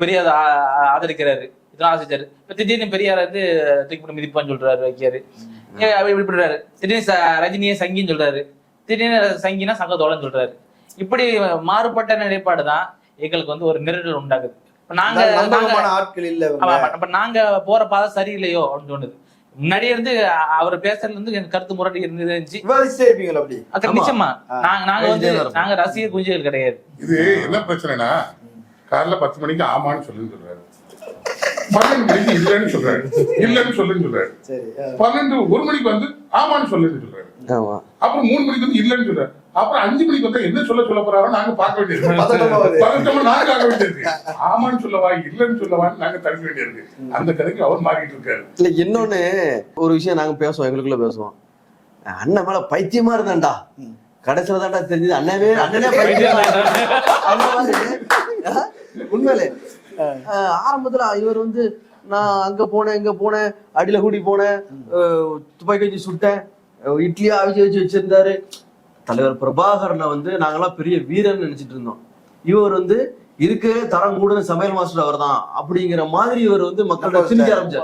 பெரியார் ஆதரிக்கிறாரு. இதெல்லாம் ஆசிச்சாரு இப்ப திடீர்னு பெரியார் வந்து தூக்கி போட்டு மிதிப்பான்னு சொல்றாரு வைக்காரு இப்படி பண்றாரு. திடீர்னு ரஜினியை சங்கின்னு சொல்றாரு. திடீர்னு சங்கினா சங்கத்தோடன்னு சொல்றாரு. இப்படி மாறுபட்ட நிலைப்பாடு தான் எங்களுக்கு வந்து ஒரு நெருடல் உண்டாகுது. இப்ப நாங்க ஆட்கள் இல்ல அப்ப நாங்க போற பாதை சரியில்லையோ அப்படின்னு தோணுது. முன்னாடியே இருந்து அவர் பேசுறதுல இருந்து எனக்கு கருத்து முரண்டி இருந்துச்சு. நிச்சயமா. நாங்க நாங்க வந்து. நாங்க ரசிகர் குஞ்சுகள் கிடையாது. இது என்ன பிரச்சனைனா காலைல பத்து மணிக்கு ஆமான்னு சொல்லுன்னு சொல்றாரு. பன்னெண்டு மணிக்கு இல்லைன்னு சொல்றாரு. இல்லைன்னு சொல்லுன்னு சொல்றாரு. பன்னெண்டு ஒரு மணிக்கு வந்து ஆமான்னு சொல்லுன்னு சொல்றாரு. ஆமா. அப்புறம் மூணு மணிக்கு வந்து இல்லைன்னு சொல்றாரு. அப்புறம் அஞ்சு மணிக்கு வந்து என்ன சொல்ல சொல்ல போறாரோ நாங்க பார்க்க வேண்டியது. பதட்டமா நாங்க ஆக வேண்டியது. ஆமான்னு சொல்லவா இல்லைன்னு சொல்லவான்னு நாங்க தடுக்க வேண்டியது. அந்த கதைக்கு அவர் மாறிட்டு இருக்காரு. இல்ல இன்னொன்னு ஒரு விஷயம் நாங்க பேசுவோம் எங்களுக்குள்ள பேசுவோம். அண்ணன் மேல பைத்தியமா இருந்தான்டா. கடைசியில தான்டா தெரிஞ்சது அண்ணவே அண்ணனே பைத்தியம் அந்த மாதிரி. உண்மையிலே. ஆரம்பத்துல இவர் வந்து நான் அங்க போனேன் இங்க போனேன் அடியில கூடி போனேன் துப்பாக்கி வச்சு சுட்டேன் இட்லியா அவிச்சு வச்சு வச்சிருந்தாரு. தலைவர் பிரபாகரனை வந்து நாங்கெல்லாம் பெரிய வீரன் நினைச்சிட்டு இருந்தோம். இவர் வந்து இதுக்கு தரம் கூட சமையல் மாஸ்டர் அவர் தான் அப்படிங்கிற மாதிரி இவர் வந்து மக்கள்கிட்ட திணிக்க ஆரம்பிச்சார்.